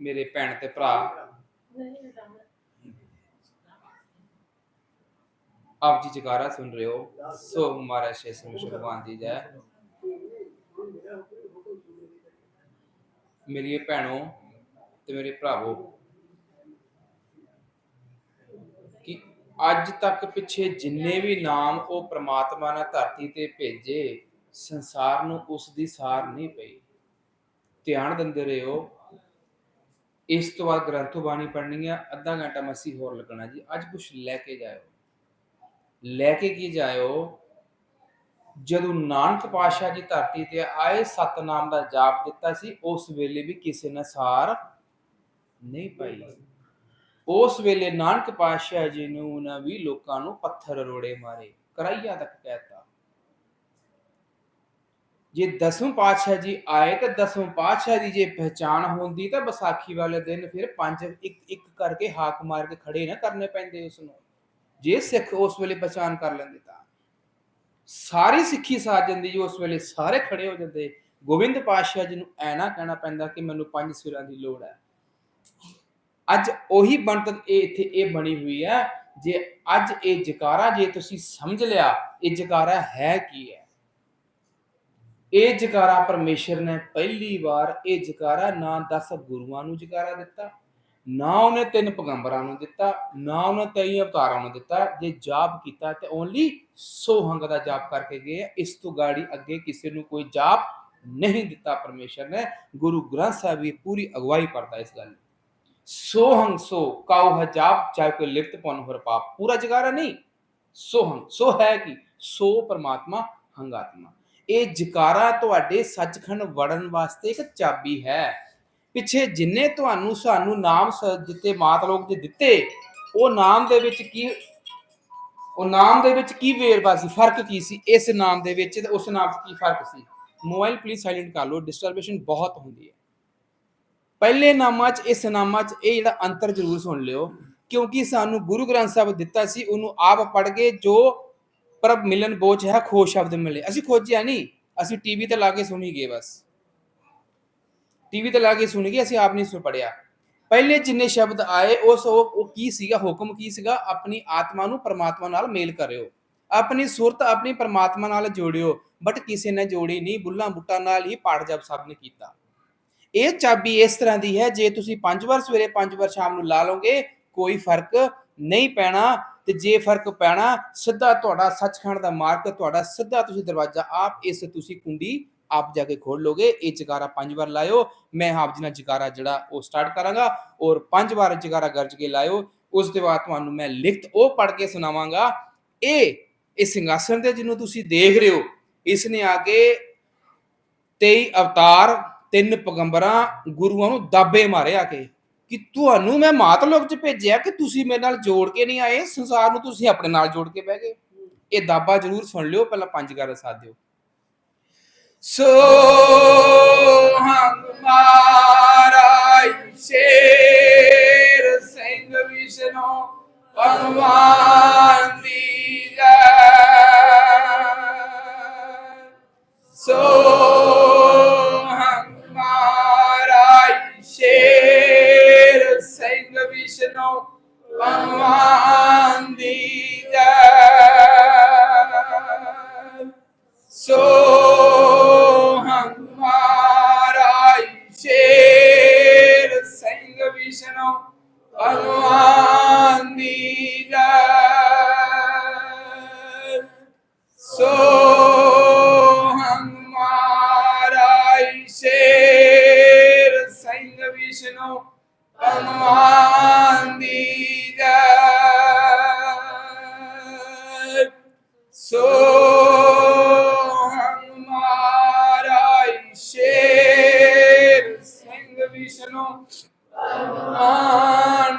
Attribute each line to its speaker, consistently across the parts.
Speaker 1: ਮੇਰੇ ਭੈਣ ਤੇ ਭਰਾ। ਆਪ ਜੀ ਜਗਾਰਾ ਸੁਣ ਰਹੇ ਹੋ। ਸੋ ਹਮਾਰਾ ਸ਼ੇਸ਼ ਮਿਸ਼ਨ ਦੀ ਜੈ। ਮੇਰੀ ਭੈਣੋ ਤੇ ਮੇਰੇ ਭਰਾਵੋ, ਕਿ ਅੱਜ ਤੱਕ ਪਿੱਛੇ ਜਿੰਨੇ ਵੀ ਨਾਮ ਉਹ ਪ੍ਰਮਾਤਮਾ ਨੇ ਧਰਤੀ ਤੇ ਭੇਜੇ, ਸੰਸਾਰ ਨੂੰ ਉਸ ਦੀ ਸਾਰ ਨਹੀਂ ਪਈ। ਧਿਆਨ ਦਿੰਦੇ ਰਹੋ ਇਸ ਤੋਂ ਬਾਅਦ ਗ੍ਰੰਥੋ ਬਾਣੀ ਪੜ੍ਹਨੀ ਆ, ਅੱਧਾ ਘੰਟਾ ਮਸੀ ਹੋਰ ਲੱਗਣਾ ਜੀ। ਅੱਜ ਕੁਝ ਲੈ ਕੇ ਜਾਇਓ। ਲੈ ਕੇ ਕੀ ਜਾਇਓ? ਜਦੋਂ ਨਾਨਕ ਪਾਤਸ਼ਾਹ ਜੀ ਧਰਤੀ ਤੇ ਆਏ, ਸਤਨਾਮ ਦਾ ਜਾਪ ਦਿੱਤਾ ਸੀ, ਉਸ ਵੇਲੇ ਵੀ ਕਿਸੇ ਨੇ ਸਾਰ ਨਹੀਂ ਪਾਈ। ਉਸ ਵੇਲੇ ਨਾਨਕ ਪਾਤਸ਼ਾਹ ਜੀ ਨੂੰ ਉਹਨਾਂ ਵੀ ਲੋਕਾਂ ਨੂੰ ਪੱਥਰ ਰੋੜੇ ਮਾਰੇ, ਕਰਾਈਆ ਤੱਕ ਕਹਿਤਾ। ਜੇ ਦਸਵੇਂ ਪਾਤਸ਼ਾਹ ਜੀ ਆਏ ਤਾਂ ਦਸਵੇਂ ਪਾਤਸ਼ਾਹ ਦੀ ਜੇ ਪਹਿਚਾਣ ਹੁੰਦੀ ਤਾਂ ਵਿਸਾਖੀ ਵਾਲੇ ਦਿਨ ਫਿਰ ਪੰਜ ਇੱਕ ਇੱਕ ਕਰਕੇ ਹਾਕ ਮਾਰ ਕੇ ਖੜੇ ਨਾ ਕਰਨੇ ਪੈਂਦੇ ਉਸ ਨੂੰ ਜੇ ਸਿੱਖ ਉਸ ਵੇਲੇ ਪਹਿਚਾਣ ਕਰ ਲੈਂਦੇ ਤਾਂ। ਸਾਰੀ ਸਿੱਖੀ ਸਾਜ ਜਾਂਦੀ ਜੀ ਉਸ ਵੇਲੇ ਸਾਰੇ ਖੜੇ ਹੋ ਜਾਂਦੇ, ਗੋਬਿੰਦ ਪਾਤਸ਼ਾਹ ਜੀ ਨੂੰ ਐਨਾ ਕਹਿਣਾ ਪੈਂਦਾ ਕਿ ਮੈਨੂੰ ਪੰਜ ਸਿਰਾਂ ਦੀ ਲੋੜ ਹੈ। ਅੱਜ ਉਹੀ ਬਣਤਰ ਇਹ ਇੱਥੇ ਇਹ ਬਣੀ ਹੋਈ ਹੈ, ਜੇ ਅੱਜ ਇਹ ਜਕਾਰਾ ਜੇ ਤੁਸੀਂ ਸਮਝ ਲਿਆ, ਇਹ ਜਕਾਰਾ ਹੈ ਕੀ ਹੈ? ਇਹ ਜਕਾਰਾ ਪਰਮੇਸ਼ਰ ਨੇ ਪਹਿਲੀ ਵਾਰ ਇਹ ਜਕਾਰਾ ਨਾ 10 ਗੁਰੂਆਂ ਨੂੰ ਜਕਾਰਾ ਦਿੱਤਾ, ਨਾ ਉਹਨੇ ਤਿੰਨ ਪੈਗੰਬਰਾਂ ਨੂੰ ਦਿੱਤਾ, ਨਾ ਉਹਨੇ ਤੇਈ ਅਵਤਾਰਾਂ ਨੂੰ ਦਿੱਤਾ। ਜੇ ਜਾਪ ਕੀਤਾ ਤੇ ਓਨਲੀ ਸੋਹੰਗ ਦਾ ਜਾਪ ਕਰਕੇ ਗਏ ਇਸ ਤੋਂ ਗਾੜੀ ਅੱਗੇ ਕਿਸੇ ਨੂੰ ਕੋਈ ਜਾਪ ਨਹੀਂ ਦਿੱਤਾ ਪਰਮੇਸ਼ਰ ਨੇ। ਗੁਰੂ ਗ੍ਰੰਥ ਸਾਹਿਬ ਦੀ ਪੂਰੀ ਅਗਵਾਈ ਕਰਦਾ ਇਸ ਗੱਲ ਸੋਹੰਗ ਸੋ ਕਾਉ ਹੈ ਜਾਪ, ਚਾਹੇ ਕੋਈ ਲਿਪਤ ਪਨ ਹੋਰ ਪਾਪ, ਪੂਰਾ ਜਗਾਰਾ ਨਹੀਂ। ਸੋਹੰਗ ਸੋ ਹੈ ਕਿ? ਸੋ ਪਰਮਾਤਮਾ ਹੰਗਾਤਮਾ ਇਹ ਜਕਾਰਾ ਤੁਹਾਡੇ ਸੱਚਖੰਡ ਵੜਨ ਵਾਸਤੇ ਇੱਕ ਚਾਬੀ ਹੈ। ਪਿੱਛੇ ਜਿੰਨੇ ਤੁਹਾਨੂੰ ਸਾਨੂੰ ਨਾਮ ਦਿੱਤੇ ਮਾਤ ਲੋਕ ਦੇ ਦਿੱਤੇ, ਉਹ ਨਾਮ ਦੇ ਵਿੱਚ ਕੀ, ਉਹ ਨਾਮ ਦੇ ਵਿੱਚ ਕੀ ਵੇਰਵਾ ਸੀ? ਫ਼ਰਕ ਕੀ ਸੀ? ਇਸ ਨਾਮ ਦੇ ਵਿੱਚ ਤੇ ਉਸ ਨਾਮ 'ਚ ਕੀ ਫ਼ਰਕ ਸੀ? ਮੋਬਾਈਲ ਪਲੀਜ਼ ਸਾਇਲੈਂਟ ਕਰ ਲਓ ਡਿਸਟਰਬੇਸ਼ਨ ਬਹੁਤ ਹੁੰਦੀ ਹੈ। ਪਹਿਲੇ ਨਾਮਾਂ 'ਚ, ਇਸ ਨਾਮਾਂ 'ਚ ਇਹ ਜਿਹੜਾ ਅੰਤਰ ਜ਼ਰੂਰ ਸੁਣ ਲਿਓ, ਕਿਉਂਕਿ ਸਾਨੂੰ ਗੁਰੂ ਗ੍ਰੰਥ ਸਾਹਿਬ ਦਿੱਤਾ ਸੀ, ਉਹਨੂੰ ਆਪ ਪੜ੍ਹ ਕੇ ਜੋ ਪ੍ਰਭ ਮਿਲਨ ਬੋਝ ਹੈ ਖੋ ਸ਼ਬਦ ਮਿਲੇ ਅਸੀਂ ਖੋਜਿਆ ਨਹੀਂ, ਅਸੀਂ ਟੀਵੀ ਤੇ ਲਾ ਕੇ ਸੁਣੀ ਗਏ ਬਸ। ਟੀਵੀ ਤੇ ਲਾ ਕੇ ਸੁਣੀ ਗਏ, ਅਸੀਂ ਆਪ ਨਹੀਂ ਸੁਣ ਪੜਿਆ। ਪਹਿਲੇ ਜਿੰਨੇ ਸ਼ਬਦ ਆਏ, ਉਸ ਉਹ ਕੀ ਸੀਗਾ, ਹੁਕਮ ਕੀ ਸੀਗਾ, ਆਪਣੀ ਆਤਮਾ ਨੂੰ ਪਰਮਾਤਮਾ ਨਾਲ ਮੇਲ ਕਰਿਓ। ਆਪਣੀ ਸੁਰਤ ਆਪਣੀ ਪਰਮਾਤਮਾ ਨਾਲ ਜੋੜਿਓ, ਬਟ ਕਿਸੇ ਨੇ ਜੋੜੀ ਨਹੀਂ, ਬੁੱਲਾਂ ਬੁੱਟਾਂ ਨਾਲ ਹੀ ਪਾਠ ਜਪ ਸਭ ਨੇ ਕੀਤਾ। ਇਹ ਚਾਬੀ ਇਸ ਤਰ੍ਹਾਂ ਦੀ ਹੈ, ਜੇ ਤੁਸੀਂ ਪੰਜ ਵਾਰ ਸਵੇਰੇ ਪੰਜ ਵਾਰ ਸ਼ਾਮ ਨੂੰ ਲਾ ਲਓਗੇ, ਕੋਈ ਫ਼ਰਕ ਨਹੀਂ ਪੈਣਾ। ਤੇ ਜੇ ਫ਼ਰਕ ਪੈਣਾ, ਸਿੱਧਾ ਤੁਹਾਡਾ ਸੱਚਖੰਡ ਦਾ ਮਾਰਗ ਤੁਹਾਡਾ ਸਿੱਧਾ ਤੁਸੀਂ ਦਰਵਾਜ਼ਾ ਆਪ, ਇਸ ਤੁਸੀਂ ਕੁੰਡੀ ਆਪ ਜਾ ਕੇ ਖੋਲ ਲੋਗੇ। ਇਹ ਜਗਾਰਾ ਪੰਜ ਵਾਰ ਲਾਇਓ। ਮੈਂ ਆਪ ਜੀ ਨਾਲ ਜਗਾਰਾ ਜਿਹੜਾ ਉਹ ਸਟਾਰਟ ਕਰਾਂਗਾ ਔਰ ਪੰਜ ਵਾਰ ਜਗਾਰਾ ਗਰਜ ਕੇ ਲਾਇਓ। ਉਸ ਦੇ ਬਾਅਦ ਤੁਹਾਨੂੰ ਮੈਂ ਲਿਖਤ ਉਹ ਪੜ੍ਹ ਕੇ ਸੁਣਾਵਾਂਗਾ। ਇਹ ਇਹ ਸਿੰਘਾਸਨ ਤੇ ਜਿਹਨੂੰ ਤੁਸੀਂ ਦੇਖ ਰਹੇ ਹੋ, ਇਸ ਨੇ ਆ ਕੇ 23 ਅਵਤਾਰ, ਤਿੰਨ ਪੈਗੰਬਰਾਂ ਗੁਰੂਆਂ ਨੂੰ ਦਾਬੇ ਮਾਰੇ ਆ ਕੇ। ਕਿ ਤੁਹਾਨੂੰ ਮੈਂ ਮਾਤ ਲੋਕ ਚ ਭੇਜਿਆ ਕਿ ਤੁਸੀਂ ਮੇਰੇ ਨਾਲ ਜੋੜ ਕੇ ਨਹੀਂ ਆਏ, ਸੰਸਾਰ ਨੂੰ ਤੁਸੀਂ ਆਪਣੇ ਨਾਲ ਜੋੜ ਕੇ ਬਹਿ ਗਏ। ਇਹ ਦਾਬਾ ਜ਼ਰੂਰ ਸੁਣ ਲਿਓ, ਪਹਿਲਾਂ ਪੰਜ ਗਾਰਾ ਸਾਥ ਦਿਓ। ਸੋ ਹਮਾਰਾ ਸ਼ੇਰ ਭਗਵਾਨ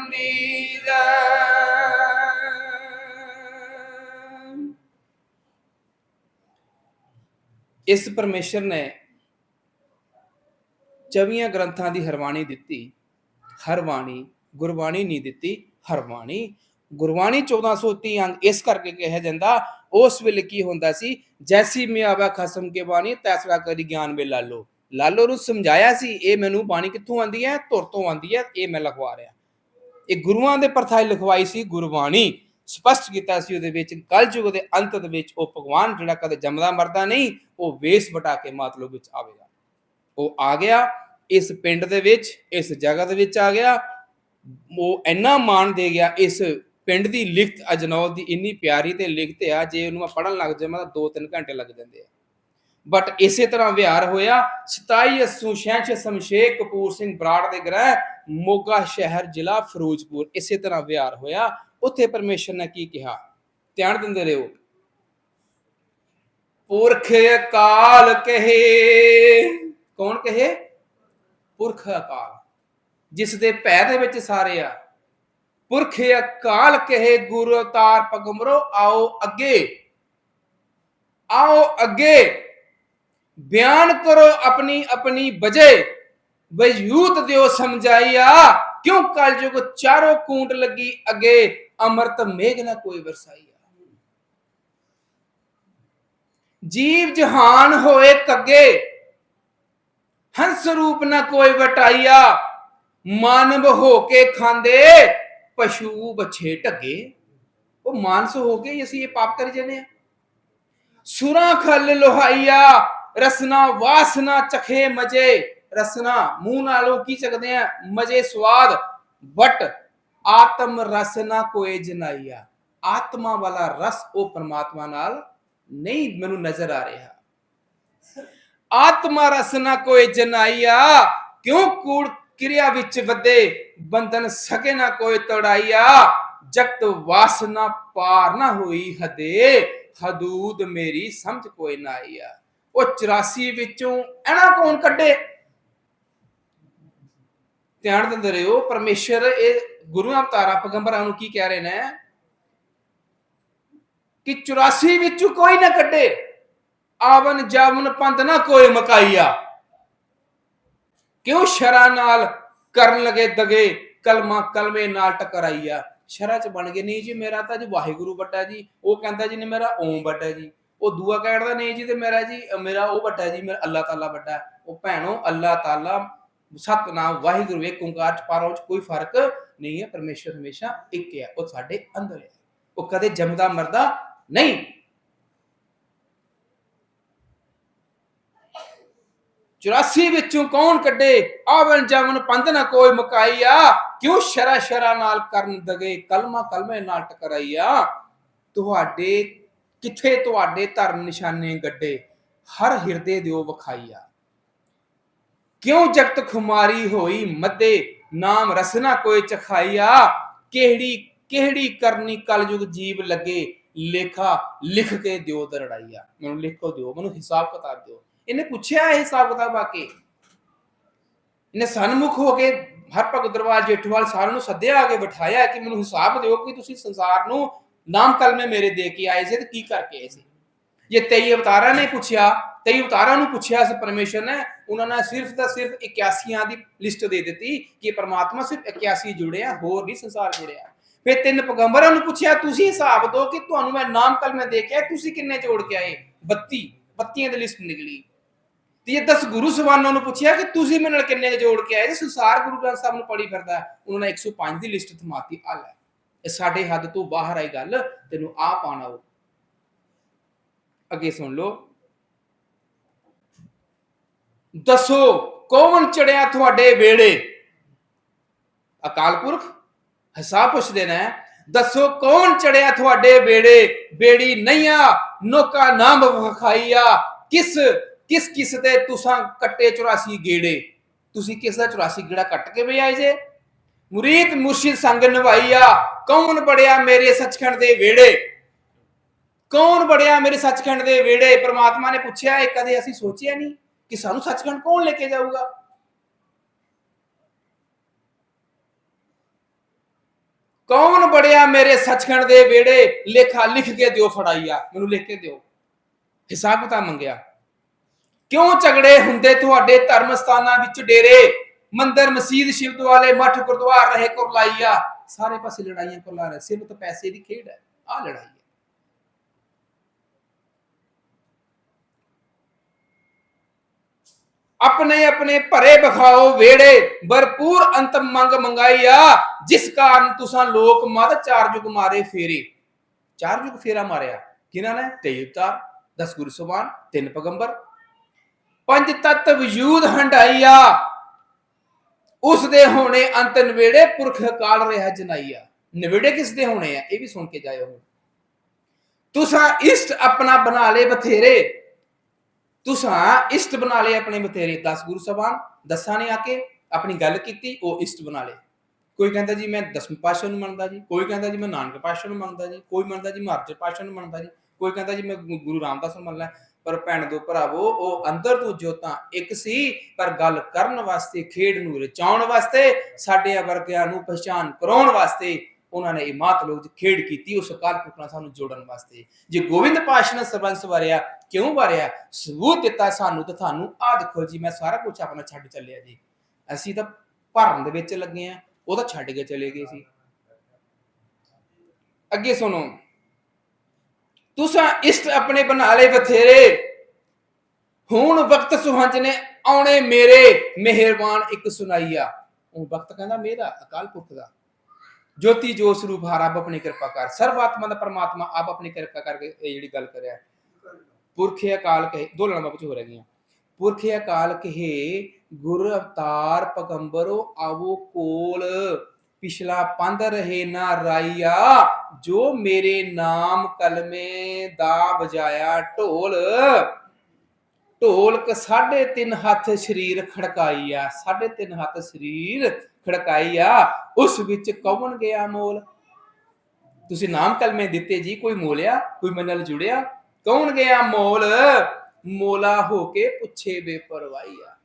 Speaker 1: ਇਸ ਪਰਮੇਸ਼ਰ ਨੇ ਚਵੀਆਂ ਗ੍ਰੰਥਾਂ ਦੀ ਹਰਵਾਣੀ ਦਿੱਤੀ। ਹਰਵਾਣੀ ਗੁਰਬਾਣੀ ਨਹੀਂ ਦਿੱਤੀ ਹਰਵਾਣੀ ਗੁਰਬਾਣੀ 1430 ਅੰਗ ਇਸ ਕਰਕੇ ਕਿਹਾ ਜਾਂਦਾ, ਉਸ ਵੇਲੇ ਕੀ ਹੁੰਦਾ ਸੀ? ਜੈਸੀ ਮੈਂ ਆਵਾ ਖਸਮ ਕੇ ਬਾਣੀ ਤੈਸੜਾ ਕਰੀ ਗਿਆਨ ਵੇ ਲਾਲੋ ਲਾਲੋ ਨੂੰ ਸਮਝਾਇਆ ਸੀ, ਇਹ ਮੈਨੂੰ ਬਾਣੀ ਕਿੱਥੋਂ ਆਂਦੀ ਹੈ? ਧੁਰ ਤੋਂ ਆਂਦੀ ਹੈ, ਇਹ ਮੈਂ ਲਿਖਵਾ ਰਿਹਾ। ਇਹ ਗੁਰੂਆਂ ਦੇ ਪ੍ਰਥਾਈ ਲਿਖਵਾਈ ਸੀ ਗੁਰਬਾਣੀ। ਸਪਸ਼ਟ ਕੀਤਾ ਸੀ ਉਹਦੇ ਵਿੱਚ, ਕਲਯੁਗ ਦੇ ਅੰਤ ਦੇ ਵਿੱਚ ਉਹ ਭਗਵਾਨ ਜਿਹੜਾ ਕਦੇ ਜੰਮਦਾ ਮਰਦਾ ਨਹੀਂ, ਉਹ ਵੇਸ ਬਟਾ ਕੇ ਮਤਲਬ ਵਿੱਚ ਆਵੇਗਾ। ਉਹ ਆ ਗਿਆ, ਇਸ ਪਿੰਡ ਦੇ ਵਿੱਚ, ਇਸ ਜਗ੍ਹਾ ਦੇ ਵਿੱਚ ਆ ਗਿਆ। ਉਹ ਇੰਨਾ ਮਾਣ ਦੇ ਗਿਆ, ਇਸ ਪਿੰਡ ਦੀ ਲਿਖਤ ਅਜਨੌਦ ਦੀ ਇੰਨੀ ਪਿਆਰੀ ਤੇ ਲਿਖਤ ਆ, ਜੇ ਉਹਨੂੰ ਮੈਂ ਪੜਨ ਲੱਗ ਜਾਵਾਂ ਤਾਂ 2-3 ਘੰਟੇ ਲੱਗ ਜਾਂਦੇ ਆ। ਬਟ ਇਸੇ ਤਰ੍ਹਾਂ ਵਿਹਾਰ ਹੋਇਆ 27 ਅਸੂ ਸ਼ਹਿਚ ਸਮਸ਼ੇਖ ਕਪੂਰ ਸਿੰਘ ਬਰਾੜ ਦੇ ਗ੍ਰਹਿ, ਮੋਗਾ ਸ਼ਹਿਰ ਜ਼ਿਲ੍ਹਾ ਫਿਰੋਜ਼ਪੁਰ, ਇਸੇ ਤਰ੍ਹਾਂ ਵਿਹਾਰ ਹੋਇਆ। ਉੱਥੇ ਪਰਮੇਸ਼ਰ ਨੇ ਕੀ ਕਿਹਾ? ਧਿਆਨ ਦਿੰਦੇ ਰਹੋ। ਪੁਰਖ ਅਕਾਲ ਕਹੇ। ਕੌਣ ਕਹੇ? ਪੁਰਖ ਅਕਾਲ। ਜਿਸ ਦੇ ਭੈ ਦੇ ਵਿੱਚ ਸਾਰੇ ਆ। ਪੁਰਖ ਅਕਾਲ ਕਹੇ, ਗੁਰੂ ਅਵਤਾਰ ਪਗਮਰੋ ਆਓ ਅੱਗੇ। ਆਓ ਅੱਗੇ। ਬਿਆਨ ਕਰੋ ਆਪਣੀ ਆਪਣੀ ਵਜੇ ਬਯੂਤ ਦਿਓ ਸਮਝਾਈਆ ਕਿਉਂ ਕਲਯੁਗ ਚਾਰੋਂ ਕੂੰਟ ਲੱਗੀ ਅੱਗੇ ਅਮਰਤ ਮੇਘ ਨਾ ਕੋਈ ਵਰਸਾਈਆ ਜੀਵ ਜਹਾਨ ਹੋਏ ਕੱਗੇ ਹੰਸ ਰੂਪ ਨਾ ਕੋਈ ਵਟਾਈਆ ਮਾਨਵ ਹੋ ਕੇ ਖਾਂਦੇ ਪਸ਼ੂ ਬੱਚੇ ਢੱਗੇ ਉਹ ਮਾਨਸ ਹੋ ਕੇ ਹੀ ਅਸੀਂ ਇਹ ਪਾਪ ਕਰੀ ਜਾਂਦੇ ਆ ਸੁਰਾਂ ਖਲ ਲੋਹਾਈਆ ਰਸਨਾ ਵਾਸਨਾ ਚਖੇ ਮਜੇ। ਰਸਨਾ, ਮੂੰਹ ਨਾਲੋਂ ਕੀ ਚੱਕਦੇ ਆ? ਮਜੇ ਸਵਾਦ। ਬਟ ਆਤਮ ਰਸਨਾ ਕੋਏ ਜਨਾਈਆ। ਆਤਮਾ ਵਾਲਾ ਰਸ ਉਹ ਪਰਮਾਤਮਾ ਨਾਲ ਨਹੀਂ ਮੈਨੂੰ ਨਜ਼ਰ ਆ ਰਿਹਾ। ਆਤਮਾ ਰਸਨਾ ਕੋਏ ਜਨਾਈਆ। ਕਿਉਂ ਕੂੜ ਕਿਰਿਆ ਵਿੱਚ ਵੱਧੇ? ਬੰਧਨ ਸਕੇ ਨਾ ਕੋਈ ਤੜਾਈਆ। ਜਗਤ ਵਾਸਨਾ ਪਾਰ ਨਾ ਹੋਈ ਹਦੇ। ਹਦੂਦ ਮੇਰੀ ਸਮਝ ਕੋਈ ਨਾ ਆਈਆ ਉਹ 84 ਵਿੱਚੋਂ ਐਨਾ ਕੌਣ ਕੱਢੇ? ਧਿਆਨ ਦਿੰਦੇ ਰਹੋ, ਪਰਮੇਸ਼ਰ ਇਹ ਗੁਰੂ ਅਵਤਾਰਾ ਪਗੰਬਰਾਂ ਨੂੰ ਕੀ ਕਹਿ ਰਹੇ ਨੇ? ਕਿ 84 ਵਿੱਚੋਂ ਕੋਈ ਨਾ ਕੱਢੇ। ਆਵਨ ਜਾਵਨ ਪੰਦ ਨਾ ਕੋਈ ਮਕਾਈਆ। ਕਿਉਂ ਸ਼ਰਾ ਨਾਲ ਕਰਨ ਲਗੇ ਦਗੇ, ਕਲਮਾ ਕਲਮੇ ਨਾਲ ਟਕਰਾਈਆ? ਸ਼ਰਾ ਚ ਬਣ ਗਏ। ਨਹੀਂ ਜੀ, ਮੇਰਾ ਤਾਂ ਜੀ ਵਾਹਿਗੁਰੂ ਵੱਡਾ ਜੀ। ਉਹ ਕਹਿੰਦਾ ਜੀ ਨੇ ਮੇਰਾ ਓਮ ਵੱਡਾ ਜੀ। ਉਹ ਦੂਆ ਕਹਿੰਦਾ ਨਹੀਂ ਜੀ ਤੇ ਮੇਰਾ ਜੀ ਮੇਰਾ ਉਹ ਵੱਡਾ ਜੀ, ਮੇਰਾ ਅੱਲਾਹ ਤਾਲਾ ਵੱਡਾ। ਉਹ ਭੈਣੋ ਅੱਲਾਹ ਤਾਲਾ ਸਤਨਾਮ ਵਾਹਿਗੁਰੂ ਇੱਕ ਓੰਕਾਰ ਚ, ਪਾਰੋਂ ਚ ਕੋਈ ਫ਼ਰਕ ਨਹੀਂ ਹੈ। ਪਰਮੇਸ਼ਰ ਹਮੇਸ਼ਾ ਇੱਕ ਹੈ, ਉਹ ਸਾਡੇ ਅੰਦਰ ਹੈ। ਉਹ ਕਦੇ ਜੰਮਦਾ, ਮਰਦਾ ਨਹੀਂ। 84 ਵਿੱਚੋਂ ਕੌਣ ਕੱਢੇ? ਆਵਨ ਜਾਵਨ ਪੰਧ ਨਾ ਕੋਈ ਮੁਕਾਈਆ ਕਿਉਂ ਸ਼ਰਾ ਸ਼ਰਾ ਨਾਲ ਕਰਨ ਦਗੇ? ਕਲਮਾ ਕਲਮੇ ਨਾਲ ਟਕਰਾਈ ਆ ਤੁਹਾਡੇ ਕਿੱਥੇ ਤੁਹਾਡੇ ਧਰਮ ਨਿਸ਼ਾਨੇ ਗੱਡੇ? ਹਰ ਹਿਰਦੇ ਦਿਓ ਵਿਖਾਈਆ। ਕਿਉਂ ਜਗਤ ਖੁਮਾਰੀ ਹੋਈ ਮੱਦੇ? ਨਾਮ ਰਸਨਾ ਕੋਈ ਚਖਾਈਆ। ਕਿਹੜੀ ਕਿਹੜੀ ਕਰਨੀ ਕਲਯੁਗ ਜੀਵ ਲੱਗੇ? ਲੇਖਾ ਲਿਖ ਕੇ ਦਿਓ ਦਰੜਾਈਆ। ਮੈਨੂੰ ਲਿਖੋ ਦਿਓ, ਮੈਨੂੰ ਹਿਸਾਬ ਕਿਤਾਬ ਦਿਓ। ਇਹਨੇ ਪੁੱਛਿਆ ਇਹ ਹਿਸਾਬ ਕਿਤਾਬ ਆ ਕੇ? ਇਹਨੇ ਸਨਮੁਖ ਹੋ ਕੇ ਹਰ ਭਗਤ ਦਰਬਾਰ ਜੇਠੂਵਾਲ ਸਾਰਿਆਂ ਨੂੰ ਸੱਦਿਆ ਆ ਕੇ ਬਿਠਾਇਆ ਕਿ ਮੈਨੂੰ ਹਿਸਾਬ ਦਿਓ ਕਿ ਤੁਸੀਂ ਸੰਸਾਰ ਨੂੰ ਨਾਮ ਕਲਮੇ ਮੇਰੇ ਦੇ ਕੇ ਆਏ ਸੀ ਤੇ ਕੀ ਕਰਕੇ ਆਏ ਸੀ? ਇਹ 23 ਅਵਤਾਰਾਂ ਨੇ ਪੁੱਛਿਆ 23 ਅਵਤਾਰਾਂ ਨੂੰ ਪੁੱਛਿਆ ਸੀ ਪਰਮੇਸ਼ਰ ਨੇ, ਉਹਨਾਂ ਨੇ ਸਿਰਫ ਤਾਂ ਸਿਰਫ 81 ਦੀ ਲਿਸਟ ਦੇ ਦਿੱਤੀ ਕਿ ਪਰਮਾਤਮਾ ਸਿਰਫ 81 ਜੁੜਿਆ ਹੋਰ ਨਹੀਂ ਸੰਸਾਰ ਜੁੜਿਆ ਫਿਰ ਤਿੰਨ ਪੈਗੰਬਰਾਂ ਨੂੰ ਪੁੱਛਿਆ, ਤੁਸੀਂ ਹਿਸਾਬ ਦਿਓ ਕਿ ਤੁਹਾਨੂੰ ਮੈਂ ਨਾਮ ਕਲਮੇ ਦੇ ਕੇ ਆਇਆ ਤੁਸੀਂ ਕਿੰਨੇ ਜੋੜ ਕੇ ਆਏ? 32 32 ਦੀ ਲਿਸਟ ਨਿਕਲੀ। ਤੇ ਇਹ 10 ਗੁਰੂ ਸਵਾਨਾਂ ਨੂੰ ਪੁੱਛਿਆ ਕਿ ਤੁਸੀਂ ਮੇਰੇ ਨਾਲ ਕਿੰਨੇ ਜੋੜ ਕੇ ਆਏ? ਤੇ ਸੰਸਾਰ ਗੁਰੂ ਗ੍ਰੰਥ ਸਾਹਿਬ ਨੂੰ ਪੜ੍ਹੀ ਫਿਰਦਾ ਉਹਨਾਂ ਨੇ 105 ਦੀ ਲਿਸਟ ਥਮਾਤੀ ਆ ਇਹ ਸਾਡੇ ਹੱਦ ਤੋਂ ਬਾਹਰ ਆਈ ਗੱਲ, ਤੈਨੂੰ ਆ ਪਾਣਾ ਉਹ। ਅੱਗੇ ਸੁਣ ਲਓ। ਦੱਸੋ, ਕੌਣ ਚੜਿਆ ਤੁਹਾਡੇ ਵੇੜੇ ਅਕਾਲ ਪੁਰਖ, ਹਿਸਾਬ ਪੁੱਛਦੇ ਨੇ, ਦੱਸੋ ਕੌਣ ਚੜਿਆ ਤੁਹਾਡੇ ਵੇੜੇ ਬੇੜੀ ਨਈਆ, ਨੋਕਾ ਨਾਮ ਵਖਾਈਆ। ਕਿਸ ਕਿਸ ਕਿਸ ਤੇ ਤੁਸਾਂ ਕੱਟੇ 84 ਗੇੜੇ? ਤੁਸੀਂ ਕਿਸ ਦਾ 84 ਗੇੜਾ ਕੱਟ ਕੇ ਵੀ ਆਏ ਜੇ? ਮੁਰੀਦ ਮੁਰਸ਼ਿਦ ਸੰਗ ਨਿਭਾਈਆ। ਕੌਣ ਬੜਿਆ ਮੇਰੇ ਸੱਚਖੰਡ ਦੇ ਵੇੜੇ ਕੌਣ ਬੜਿਆ ਮੇਰੇ ਸੱਚਖੰਡ ਦੇ ਵੇੜੇ ਪ੍ਰਮਾਤਮਾ ਨੇ ਪੁੱਛਿਆ, ਇਹ ਕਦੇ ਅਸੀਂ ਸੋਚਿਆ ਨਹੀਂ ਕਿ ਸਾਨੂੰ ਸੱਚਖੰਡ ਕੌਣ ਲੈ ਕੇ ਜਾਊਗਾ? ਕੌਣ ਬੜਿਆ ਮੇਰੇ ਸੱਚਖੰਡ ਦੇ ਵੇੜੇ ਲੇਖਾ ਲਿਖ ਕੇ ਦਿਓ ਫੜਾਈਆ। ਮੈਨੂੰ ਲਿਖ ਕੇ ਦਿਓ। ਹਿਸਾਬ ਕਿਤਾਬ ਮੰਗਿਆ। ਕਿਉਂ ਝਗੜੇ ਹੁੰਦੇ ਤੁਹਾਡੇ ਧਰਮ ਸਥਾਨਾਂ ਵਿੱਚ ਡੇਰੇ? ਮੰਦਰ, ਮਸਜਿਦ ਸ਼ਿਵ ਵਾਲੇ ਮੱਠ, ਗੁਰਦੁਆਰ, ਰਹੇ, ਕੁਰਲਾਈਆ, ਸਾਰੇ ਪਾਸੇ ਲੜਾਈਆਂ ਕੁਰਲਾ ਰਹੇ। ਸਿਰਫ ਪੈਸੇ ਦੀ ਖੇਡ ਹੈ ਆ ਲੜਾਈ ਹੈ। ਆਪਣੇ ਆਪਣੇ ਭਰੇ ਬਖਾਓ ਵੇੜੇ ਭਰਪੂਰ ਅੰਤਮ ਮੰਗ ਮੰਗਾਈਆ ਜਿਸ ਕਾਰਨ ਤੁਸਾਂ ਲੋਕ ਮਦ ਚਾਰ ਜੁਗ ਮਾਰੇ ਫੇਰੇ। ਚਾਰ ਜੁਗ ਫੇਰਾ ਮਾਰਿਆ, ਕਿਹਨਾਂ ਨੇ? ਤੇਈ ਅਵਤਾਰ 10 ਗੁਰੂ ਸੋਬਾਨ ਤਿੰਨ ਪਗੰਬਰ। ਪੰਜ ਤਤ ਵਜੂਦ ਹੰਡਾਈਆ ਉਸ ਦੇ ਹੋਣੇ ਅੰਤ ਨਵੇੜੇ ਪੁਰਖ ਕਾਲ ਰਿਹਾ ਜਨਾਈਆ। ਨਵੇੜੇ ਕਿਸ ਦੇ ਹੋਣੇ ਆ? ਇਹ ਵੀ ਸੁਣ ਕੇ ਜਾਇਓ। ਤੁਸਾਂ ਇਸ਼ਟ ਆਪਣਾ ਬਣਾ ਲੇ ਬਥੇਰੇ। ਤੁਸਾਂ ਇਸ਼ਟ ਬਣਾ ਲਏ ਆਪਣੇ ਬਥੇਰੇ। 10 ਗੁਰੂ ਸਾਹਿਬਾਨ, ਦਸਾਂ ਨੇ ਆ ਕੇ ਆਪਣੀ ਗੱਲ ਕੀਤੀ, ਉਹ ਇਸ਼ਟ ਬਣਾ ਲਏ। ਕੋਈ ਕਹਿੰਦਾ ਜੀ, ਮੈਂ ਦਸਵੇਂ ਪਾਤਸ਼ਾਹ ਨੂੰ ਮੰਨਦਾ ਜੀ। ਕੋਈ ਕਹਿੰਦਾ ਜੀ, ਮੈਂ ਨਾਨਕ ਪਾਤਸ਼ਾਹ ਨੂੰ ਮੰਨਦਾ ਜੀ। ਕੋਈ ਮੰਨਦਾ ਜੀ ਮਹਾਰਾਜ ਪਾਤਸ਼ਾਹ ਨੂੰ ਮੰਨਦਾ ਜੀ। ਕੋਈ ਕਹਿੰਦਾ ਜੀ, ਮੈਂ ਗੁਰੂ ਰਾਮਦਾਸ ਨੂੰ ਮੰਨਦਾ। ਪਰ ਭੈਣ ਦੋ ਭਰਾਵੋ, ਉਹ ਅੰਦਰ ਤੋਂ ਜੋਤਾਂ ਇੱਕ ਸੀ, ਪਰ ਗੱਲ ਕਰਨ ਵਾਸਤੇ, ਖੇਡ ਨੂੰ ਰਚਾਉਣ ਵਾਸਤੇ, ਸਾਡੇ ਵਰਗਿਆਂ ਨੂੰ ਪਛਾਣ ਕਰਾਉਣ ਵਾਸਤੇ ਉਹਨਾਂ ਨੇ ਇਹ ਮਾਤ ਲੋਕ ਖੇਡ ਕੀਤੀ, ਉਸ ਅਕਾਲ ਪੁਰਖ ਨਾਲ ਸਾਨੂੰ ਜੋੜਨ ਵਾਸਤੇ। ਜੇ ਗੋਬਿੰਦ ਪਾਤਸ਼ਾਹ ਨੇ ਸਰਬੰਸ ਵਾਰਿਆ, ਕਿਉਂ ਵਾਰਿਆ? ਸਬੂਤ ਦਿੱਤਾ ਸਾਨੂੰ ਤੇ ਤੁਹਾਨੂੰ ਆ ਦੇਖੋ ਜੀ, ਮੈਂ ਸਾਰਾ ਕੁਝ ਆਪਣਾ ਛੱਡ ਚੱਲਿਆ ਜੀ। ਅਸੀਂ ਤਾਂ ਭਰਨ ਦੇ ਵਿੱਚ ਲੱਗੇ ਆ ਉਹ ਤਾਂ ਛੱਡ ਕੇ ਚਲੇ ਗਏ ਸੀ। ਅੱਗੇ ਸੁਣੋ। ਤੁਸਾਂ ਇਸ਼ਟ ਆਪਣੇ ਬਣਾ ਲਏ ਬਥੇਰੇ। ਹੁਣ ਵਕਤ ਸੁਹੰਜ ਆਉਣੇ ਮੇਰੇ। ਮਿਹਰਬਾਨ ਇੱਕ ਸੁਣਾਈਆ ਉਹ ਵਕਤ ਕਹਿੰਦਾ ਮੇਰਾ, ਅਕਾਲ ਪੁਰਖ ਦਾ। ਜੋਤੀ ਜੋ ਸਰੂਪ ਹੈ ਰੱਬ ਆਪਣੀ ਕਿਰਪਾ ਕਰ। ਸਰਬ ਆਤਮਾ ਦਾ ਪਰਮਾਤਮਾ ਆਪ ਆਪਣੀ ਕਿਰਪਾ ਕਰਕੇ ਇਹ ਜਿਹੜੀ ਗੱਲ ਕਰਿਆ। ਪੁਰਖੇ ਅਕਾਲ ਕਹੇ, ਦੋ ਲੜਾਂ ਵਿੱਚ ਹੋ ਰਹੀਆਂ ਪੁਰਖੇ ਅਕਾਲ ਕਹੇ, ਗੁਰ ਅਵਤਾਰ ਪਗੰਬਰੋ ਆਵੋ ਕੋਲ। ਪਿਛਲਾ ਪੰਧ ਰਹੇ ਨਾ ਰਾਈਆ। ਜੋ ਮੇਰੇ ਨਾਮ ਕਲਮੇ ਦਾ ਵਜਾਇਆ ਢੋਲ ਢੋਲਕ ਸਾਢੇ ਤਿੰਨ ਹੱਥ ਸਰੀਰ ਖੜਕਾਈ ਆ, ਸਾਢੇ ਤਿੰਨ ਹੱਥ ਸਰੀਰ ਖੜਕਾਈ ਆ, ਉਸ ਵਿੱਚ ਕੌਣ ਗਿਆ ਮੋਲ? ਤੁਸੀਂ ਨਾਮ ਕਲਮੇ ਦਿੱਤੇ ਜੀ, ਕੋਈ ਮੋਲਿਆ, ਕੋਈ ਮੇਰੇ ਨਾਲ ਜੁੜਿਆ? ਕੌਣ ਗਿਆ ਮੋਲ? ਮੋਲਾ ਹੋ ਕੇ ਪੁੱਛੇ ਬੇਪਰਵਾਹੀਆ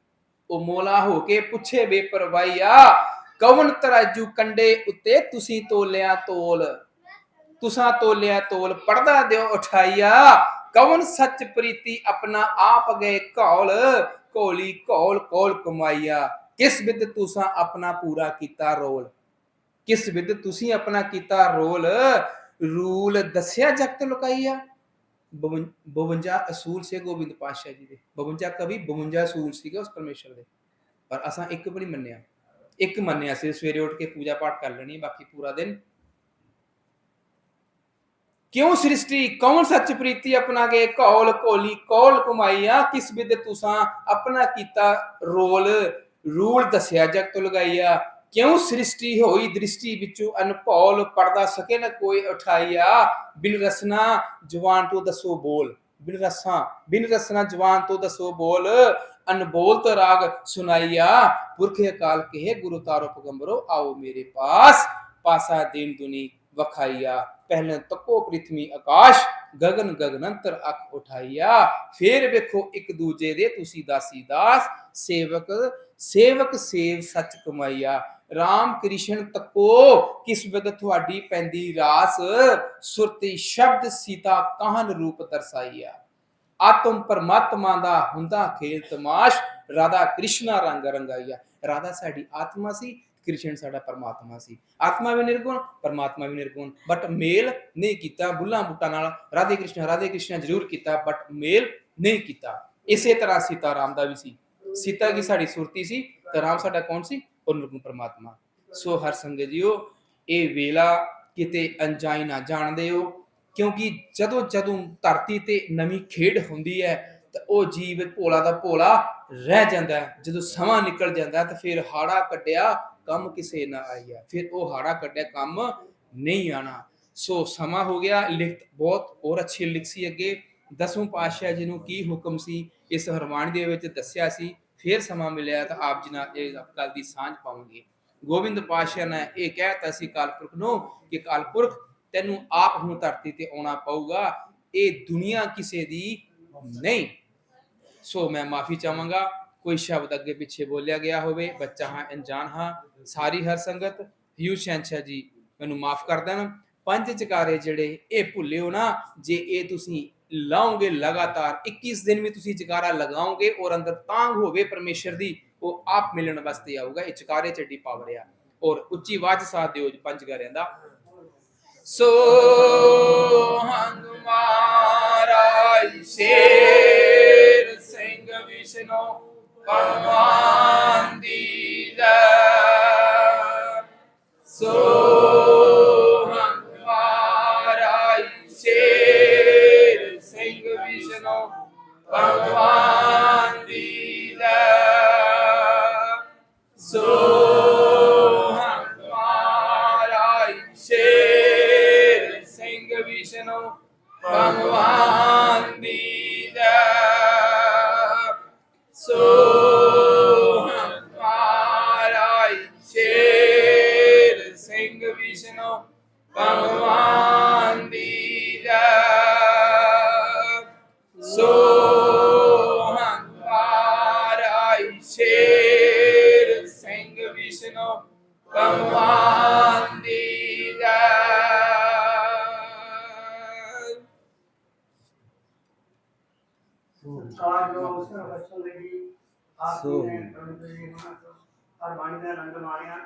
Speaker 1: ਉਹ ਮੋਲਾ ਹੋ ਕੇ ਪੁੱਛੇ ਬੇਪਰਵਾਹੀਆ ਕੌਣ ਤਰਾਜੂ ਕੰਡੇ ਉੱਤੇ ਤੁਸੀਂ ਤੋਲਿਆ ਤੋਲ? ਤੁਸਾਂ ਤੋਲਿਆ ਤੋਲ ਪੜਦਾ ਦਿਓ ਉਠਾਈਆ। ਕਵਨ ਸੱਚ ਪ੍ਰੀਤੀ ਆਪਣਾ ਆਪ ਗਏ ਘੌਲ ਕੋਲੀ ਘੌਲ ਕੋਲ ਕਮਾਈਆ। ਕਿਸ ਵਿਦ ਤੁਸਾਂ ਆਪਣਾ ਪੂਰਾ ਕੀਤਾ ਰੋਲ? ਕਿਸ ਵਿਦ ਤੁਸੀਂ ਆਪਣਾ ਕੀਤਾ ਰੋਲ? ਰੂਲ ਦੱਸਿਆ ਜਗਤ ਲੁਕਾਈਆ। 52 ਅਸੂਲ ਸੇ ਗੋਬਿੰਦ ਪਾਤਸ਼ਾਹ ਜੀ ਦੇ। 52 ਕਵੀ 52 ਅਸੂਲ ਸੀਗੇ ਉਸ ਪਰਮੇਸ਼ਰ ਦੇ। ਪਰ ਅਸਾਂ ਇੱਕ ਵੀ ਨਹੀਂ ਮੰਨਿਆ। ਇੱਕ ਮੰਨਿਆ ਸੀ, ਸਵੇਰੇ ਉੱਠ ਕੇ ਪੂਜਾ ਪਾਠ ਕਰ ਲੈਣੀ ਬਾਕੀ ਪੂਰਾ ਦਿਨ ਕਿਉਂ ਸ੍ਰਿਸ਼ਟੀ? ਕੌਣ ਸੱਚ ਪ੍ਰੀਤੀ ਆਪਣਾ ਕੇ ਕੌਲ ਕੋਲੀ ਕੌਲ ਕਮਾਈਆ ਕਿਸ ਵਿਦ ਤੁਸਾਂ ਆਪਣਾ ਕੀਤਾ ਰੋਲ? ਰੂਲ ਦੱਸਿਆ ਜਗ ਲਗਾਈਆ। ਕਿਉਂ ਸ੍ਰਿਸ਼ਟੀ ਹੋਈ ਦ੍ਰਿਸ਼ਟੀ ਵਿੱਚੋਂ? ਅਨਭੌਲ ਪੜਦਾ ਸਕੇ ਨਾ ਕੋਈ ਉਠਾਈਆ। ਬਿਨ ਰਸਨਾ ਜਵਾਨ ਤੋਂ ਦੱਸੋ ਬੋਲ। ਬਿਨ ਰਸਾਂ, ਬਿਨ ਰਸਨਾ ਜਵਾਨ ਤੋਂ ਦੱਸੋ ਬੋਲ। ਅਨਬੋਲ ਅਨਬੋਲਤ ਰਾਗ ਸੁਨਾਈਆ ਪੁਰਖੇ ਕਾਲ ਕਹੇ, ਗੁਰੂ ਤਾਰੋ ਪਗੰਬਰੋ, ਆਓ ਮੇਰੇ ਪਾਸ। ਪਾਸਾ ਦੀਨ ਦੁਨੀ। ਵਖਾਈਆ। ਪਹਿਲੇ ਤੱਕੋ ਪ੍ਰਿਥਵੀ ਆਕਾਸ਼ ਗगन ਗਗਨੰਤਰ ਅੱਖ ਉਠਾਈਆ। ਫੇਰ ਵੇਖੋ ਇੱਕ ਦੂਜੇ ਦੇ ਤੁਸੀਂ ਦਾਸੀ ਦਾਸ, ਸੇਵਕ ਸੇਵਕ ਸੇਵ ਸੱਚ ਕਮਾਈਆ। ਰਾਮ ਕ੍ਰਿਸ਼ਨ ਤੱਕੋ ਕਿਸ ਤੁਹਾਡੀ ਪੈਂਦੀ ਰਾਸ। ਸੁਰਤੀ ਸ਼ਬਦ ਸੀਤਾ ਕਾਹਨ ਰੂਪ ਦਰਸਾਈਆ ਆਤਮ ਪਰਮਾਤਮਾ ਦਾ ਹੁੰਦਾ ਖੇਲ ਤਮਾਸ਼। ਰਾਧਾ ਕ੍ਰਿਸ਼ਨਾ ਰੰਗ ਰੰਗਾਈਆ। ਰਾਧਾ ਸਾਡੀ ਆਤਮਾ ਸੀ ਕ੍ਰਿਸ਼ਨ ਸਾਡਾ ਪਰਮਾਤਮਾ ਸੀ। ਆਤਮਾ ਵੀ ਨਿਰਗੁਣ, ਪਰਮਾਤਮਾ ਵੀ ਨਿਰਗੁਣ। ਬਟ ਮੇਲ ਨਹੀਂ ਕੀਤਾ, ਬੁੱਲਾਂ ਬੁੱਟਾਂ ਨਾਲ ਰਾਧੇ ਕ੍ਰਿਸ਼ਨ ਰਾਧੇ ਕ੍ਰਿਸ਼ਨ ਜ਼ਰੂਰ ਕੀਤਾ ਬਟ ਮੇਲ ਨਹੀਂ ਕੀਤਾ। ਇਸੇ ਤਰ੍ਹਾਂ ਸੀਤਾ ਰਾਮ ਦਾ ਵੀ ਸੀ। ਸੀਤਾ ਕੀ ਸਾਡੀ ਸੁਰਤੀ ਸੀ? ਤੇ ਰਾਮ ਸਾਡਾ ਕੌਣ ਸੀ? ਉਹ ਨਿਰਗੁਣ ਪਰਮਾਤਮਾ। ਸੋ ਹਰ ਸੰਗਤ ਜੀਓ ਇਹ ਵੇਲਾ ਕਿਤੇ ਅਣਜਾਈ ਨਾ ਜਾਣਦੇ ਹੋ, ਕਿਉਂਕਿ ਜਦੋਂ ਜਦੋਂ ਧਰਤੀ ਤੇ ਨਵੀਂ ਖੇਡ ਹੁੰਦੀ ਹੈ, ਤਾਂ ਉਹ ਜੀਵ ਭੋਲਾ ਦਾ ਭੋਲਾ ਰਹਿ ਜਾਂਦਾ ਹੈ। ਜਦੋਂ ਸਮਾਂ ਨਿਕਲ ਜਾਂਦਾ ਤਾਂ ਫਿਰ ਹਾੜਾ ਕੱਢਿਆ ਕੰਮ ਕਿਸੇ ਨਾ ਆਈਆ। ਫਿਰ ਉਹ ਹਾੜਾ ਕੱਢਿਆ, ਕੰਮ ਨਹੀਂ ਆਣਾ। ਸੋ ਸਮਾਂ ਹੋ ਗਿਆ, ਲਿਖਤ ਬਹੁਤ ਹੋਰ ਅੱਛੀ ਲਿਖ ਸੀ ਅੱਗੇ। ਦਸਵੇਂ ਪਾਤਸ਼ਾਹ ਜੀ ਨੂੰ ਕੀ ਹੁਕਮ ਸੀ? ਇਸ ਹਰਵਾਣੀ ਦੇ ਵਿੱਚ ਦੱਸਿਆ ਸੀ, ਫਿਰ ਸਮਾਂ ਮਿਲਿਆ ਤਾਂ ਆਪ ਜੀ ਨਾਲ ਇਹ ਗੱਲ ਦੀ ਸਾਂਝ ਪਾਉਂਗੇ ਗੋਬਿੰਦ ਪਾਤਸ਼ਾਹ ਨੇ ਇਹ ਕਹਿਤਾ ਸੀ ਕਾਲਪੁਰਖ ਨੂੰ ਕਿ ਕਾਲਪੁਰਖ ਤੈਨੂੰ ਆਪ ਹੁਣ ਧਰਤੀ ਤੇ ਆਉਣਾ ਪਊਗਾ। ਇਹ ਦੁਨੀਆ ਕਿਸੇ ਦੀ ਨਹੀਂ। ਸੋ ਮੈਂ ਮਾਫੀ ਚਾਹਾਂਗਾ। ਕੋਈ ਸ਼ਬਦ ਅੱਗੇ ਪਿੱਛੇ ਬੋਲਿਆ ਗਿਆ ਹੋਵੇ, ਬੱਚਾ ਹਾਂ, ਅਣਜਾਣ ਹਾਂ, ਸਾਰੀ ਹਰ ਸੰਗਤ ਯੂ ਸ਼ਹਿਨਸ਼ਾਹ ਜੀ, ਮੈਨੂੰ ਮਾਫ ਕਰ ਦੇਣ। ਪੰਜ ਚਕਾਰੇ ਜਿਹੜੇ ਇਹ ਭੁੱਲਿਓ ਨਾ, ਜੇ ਇਹ ਤੁਸੀਂ ਲਾਓਗੇ ਲਗਾਤਾਰ 21 ਦਿਨ ਵੀ ਤੁਸੀਂ ਚਕਾਰਾ ਲਗਾਓਗੇ ਔਰ ਅੰਦਰ ਤਾਂਗ ਹੋਵੇ ਪਰਮੇਸ਼ਰ ਦੀ, ਉਹ ਆਪ ਮਿਲਣ ਵਾਸਤੇ ਆਊਗਾ। ਇਹ ਚਕਾਰੇ ਚ ਏਡੀ ਪਾਵਰ ਆ। ਔਰ ਉੱਚੀ ਆਵਾਜ਼ ਸਾਥ ਦਿਓ ਜੀ ਪੰਜ ਗਾਰਿਆਂ ਦਾ। ਸੋ ਹੰਗ ਮਾਰਾ ਸ਼ੇਰ ਸਿੰਘ ਵਿਸ਼ਨੂੰ। ਭਗਵਾਨ ਦੀ ਜੈ। ਸੋ ਜੈ
Speaker 2: ਸਤਿਕਾਰ ਜੋ ਉਸ ਨੂੰ ਬਚਨ ਲਈ ਆਪ ਜੀ ਨੇ
Speaker 1: ਸੋ।
Speaker 2: ਪ੍ਰਭੂ ਜੀ ਨੂੰ ਹਰ ਬਾਣੀ ਦਾ ਆਨੰਦ ਮਾਣਿਆ